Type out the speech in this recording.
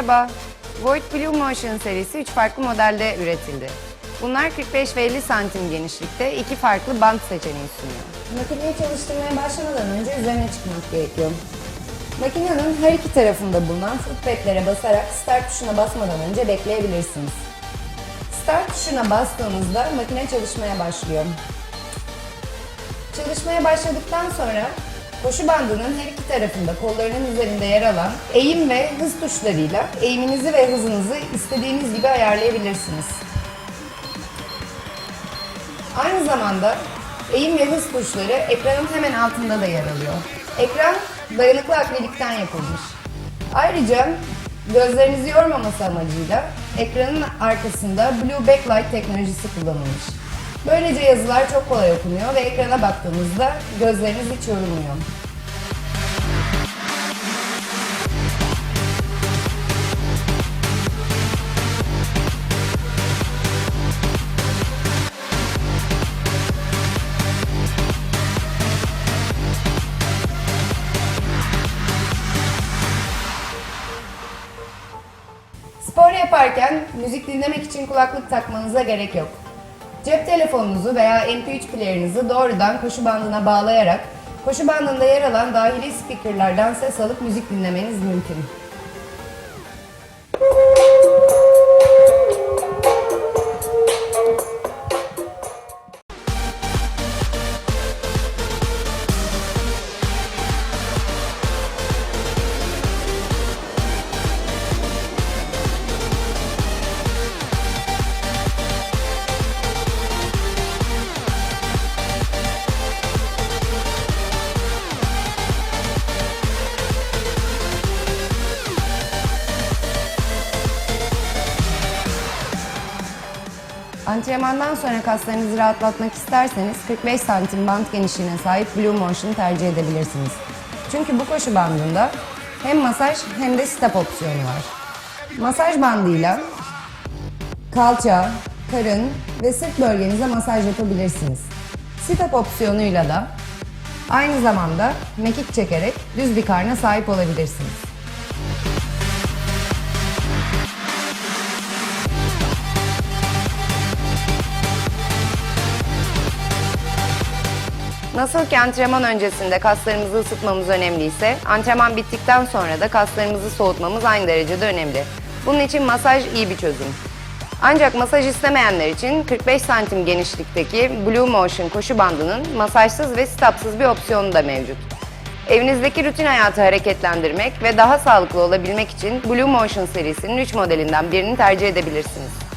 Merhaba. Void Blue Motion serisi 3 farklı modelde üretildi. Bunlar 45 ve 50 santim genişlikte iki farklı bant seçeneği sunuyor. Makineyi çalıştırmaya başlamadan önce üzerine çıkmak gerekiyor. Makinenin her iki tarafında bulunan footpad'lere basarak start tuşuna basmadan önce bekleyebilirsiniz. Start tuşuna bastığınızda makine çalışmaya başlıyor. Çalışmaya başladıktan sonra koşu bandının her iki tarafında kollarının üzerinde yer alan eğim ve hız tuşlarıyla eğiminizi ve hızınızı istediğiniz gibi ayarlayabilirsiniz. Aynı zamanda eğim ve hız tuşları ekranın hemen altında da yer alıyor. Ekran dayanıklı akrilikten yapılmış. Ayrıca gözlerinizi yormaması amacıyla ekranın arkasında Blue Backlight teknolojisi kullanılmış. Böylece yazılar çok kolay okunuyor ve ekrana baktığınızda gözleriniz hiç yorulmuyor. Spor yaparken müzik dinlemek için kulaklık takmanıza gerek yok. Cep telefonunuzu veya MP3 player'ınızı doğrudan koşu bandına bağlayarak koşu bandında yer alan dahili speakerlardan ses alıp müzik dinlemeniz mümkün. Antrenmandan sonra kaslarınızı rahatlatmak isterseniz 45 santim bant genişliğine sahip Blue Motion'u tercih edebilirsiniz. Çünkü bu koşu bandında hem masaj hem de step opsiyonu var. Masaj bandıyla kalça, karın ve sırt bölgenize masaj yapabilirsiniz. Step opsiyonuyla da aynı zamanda mekik çekerek düz bir karna sahip olabilirsiniz. Nasıl ki antrenman öncesinde kaslarımızı ısıtmamız önemliyse, antrenman bittikten sonra da kaslarımızı soğutmamız aynı derecede önemli. Bunun için masaj iyi bir çözüm. Ancak masaj istemeyenler için 45 santim genişlikteki Blue Motion koşu bandının masajsız ve stopsız bir opsiyonu da mevcut. Evinizdeki rutin hayatı hareketlendirmek ve daha sağlıklı olabilmek için Blue Motion serisinin 3 modelinden birini tercih edebilirsiniz.